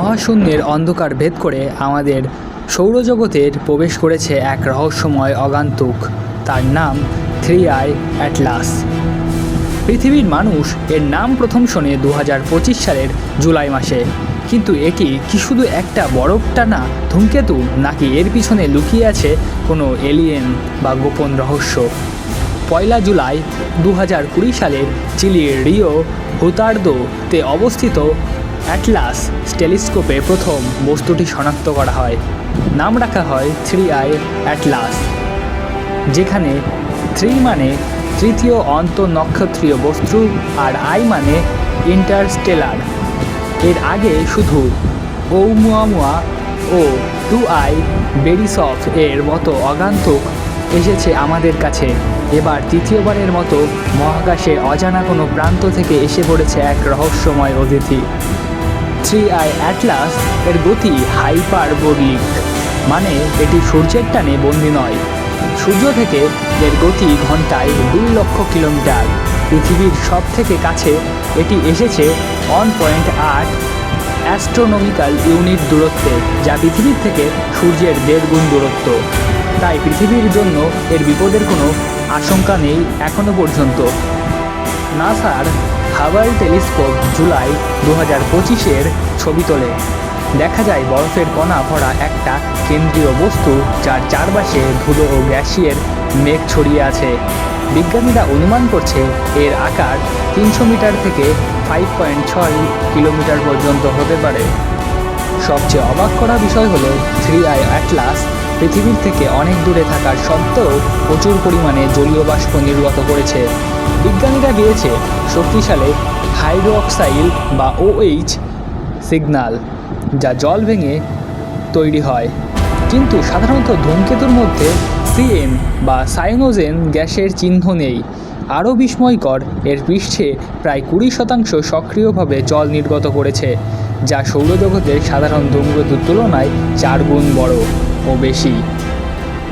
মহাশূন্যের অন্ধকার ভেদ করে আমাদের সৌরজগতের প্রবেশ করেছে এক রহস্যময় অগান্তুক। তার নাম থ্রি আই অ্যাটলাস। পৃথিবীর মানুষ এর নাম প্রথম শোনে দু হাজার পঁচিশ সালের জুলাই মাসে। কিন্তু এটি কি শুধু একটা বরফ টানা ধূমকেতু, নাকি এর পিছনে লুকিয়ে আছে কোনো এলিয়েন বা গোপন রহস্য? পয়লা জুলাই দু হাজার কুড়ি সালের চিলির রিও হুতার্দোতে অবস্থিত অ্যাটলাস টেলিস্কোপে প্রথম বস্তুটি শনাক্ত করা হয়। নাম রাখা হয় থ্রি আই অ্যাটলাস, যেখানে থ্রি মানে তৃতীয় অন্তঃনক্ষত্রীয় বস্তু আর আই মানে ইন্টারস্টেলার। এর আগে শুধু ওumuamua ও টু আই বেরিসফ এর মতো অগান্তক এসেছে আমাদের কাছে। এবার তৃতীয়বারের মতো মহাকাশে অজানা কোনো প্রান্ত থেকে এসে পড়েছে এক রহস্যময় অতিথি। থ্রি আই অ্যাটলাস এর গতি হাইপার হাইপারবোলিক। মানে এটি সূর্যের টানে বন্দি নয়। সূর্য থেকে এর গতি ঘন্টায় দুই লক্ষ কিলোমিটার। পৃথিবীর সব থেকে কাছে এটি এসেছে ওয়ান পয়েন্ট আট অ্যাস্ট্রোনমিক্যাল ইউনিট দূরত্বে, যা পৃথিবীর থেকে সূর্যের দেড় গুণ দূরত্ব। তাই পৃথিবীর জন্য এর বিপদের কোনো আশঙ্কা নেই এখনও পর্যন্ত। নাসার হাওয়াল টেলিস্কোপ জুলাই দু হাজার পঁচিশের ছবি তোলে। দেখা যায় বরফের কণা ভরা একটা কেন্দ্রীয় বস্তু যার চারপাশে ধুলো ও গ্যাসিয়ের মেঘ ছড়িয়ে আছে। বিজ্ঞানীরা অনুমান করছে এর আকার তিনশো মিটার থেকে ফাইভ পয়েন্ট ছয় কিলোমিটার পর্যন্ত হতে পারে। সবচেয়ে অবাক করা বিষয় হলো থ্রি আই অ্যাটলাস পৃথিবীর থেকে অনেক দূরে থাকার সত্ত্বেও প্রচুর পরিমাণে জলীয় বাষ্প নির্গত করেছে। বিজ্ঞানীরা দিয়েছে শক্তিশালী হাইড্রোক্সাইল বা ওএইচ সিগন্যাল যা জল ভেঙে তৈরি হয়। কিন্তু সাধারণত ধূমকেতুর মধ্যে সিএম বা সাইনোজেন গ্যাসের চিহ্ন নেই। আরও বিস্ময়কর, এর পৃষ্ঠে প্রায় কুড়ি শতাংশ সক্রিয়ভাবে জল নির্গত করেছে, যা সৌরজগতের সাধারণ ধূমকেতুর তুলনায় চার গুণ বড়। ও বেশি।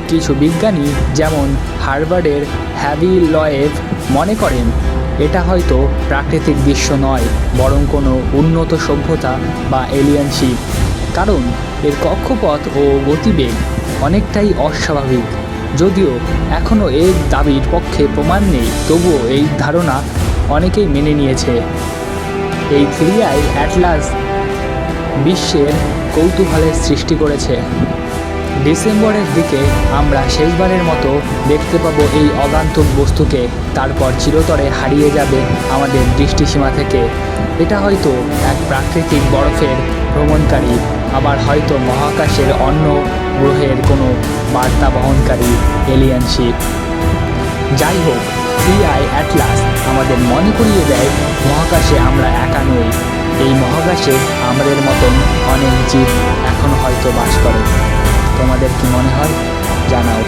কিছু বিজ্ঞানী যেমন হার্ভার্ডের হ্যাভি লয়েভ মনে করেন, এটা হয়তো প্রাকৃতিক দৃশ্য নয়, বরং কোনো উন্নত সভ্যতা বা এলিয়ানশিপ কারণ এর কক্ষপথ ও গতিবেগ অনেকটাই অস্বাভাবিক। যদিও এখনও এর দাবির পক্ষে প্রমাণ নেই, তবুও এই ধারণা অনেকেই মেনে নিয়েছে। এই থ্রি আই অ্যাটলাস বিশ্বের কৌতূহলের সৃষ্টি করেছে। ডিসেম্বরের দিকে আমরা শেষবারের মতো দেখতে পাবো এই অগান্তক বস্তুকে। তারপর চিরতরে হারিয়ে যাবে আমাদের দৃষ্টিসীমা থেকে। এটা হয়তো এক প্রাকৃতিক বরফের ভ্রমণকারী, আবার হয়তো মহাকাশের অন্য গ্রহের কোনো বার্তা বহনকারী এলিয়ানশিপ যাই হোক থ্রি আই অ্যাটলাস আমাদের মনে করিয়ে দেয়, মহাকাশে আমরা একা নই। এই মহাকাশে আমাদের মতন অনেক জীব এখন হয়তো বাস করে। তোমাদের কি মনে হয়? জানাও।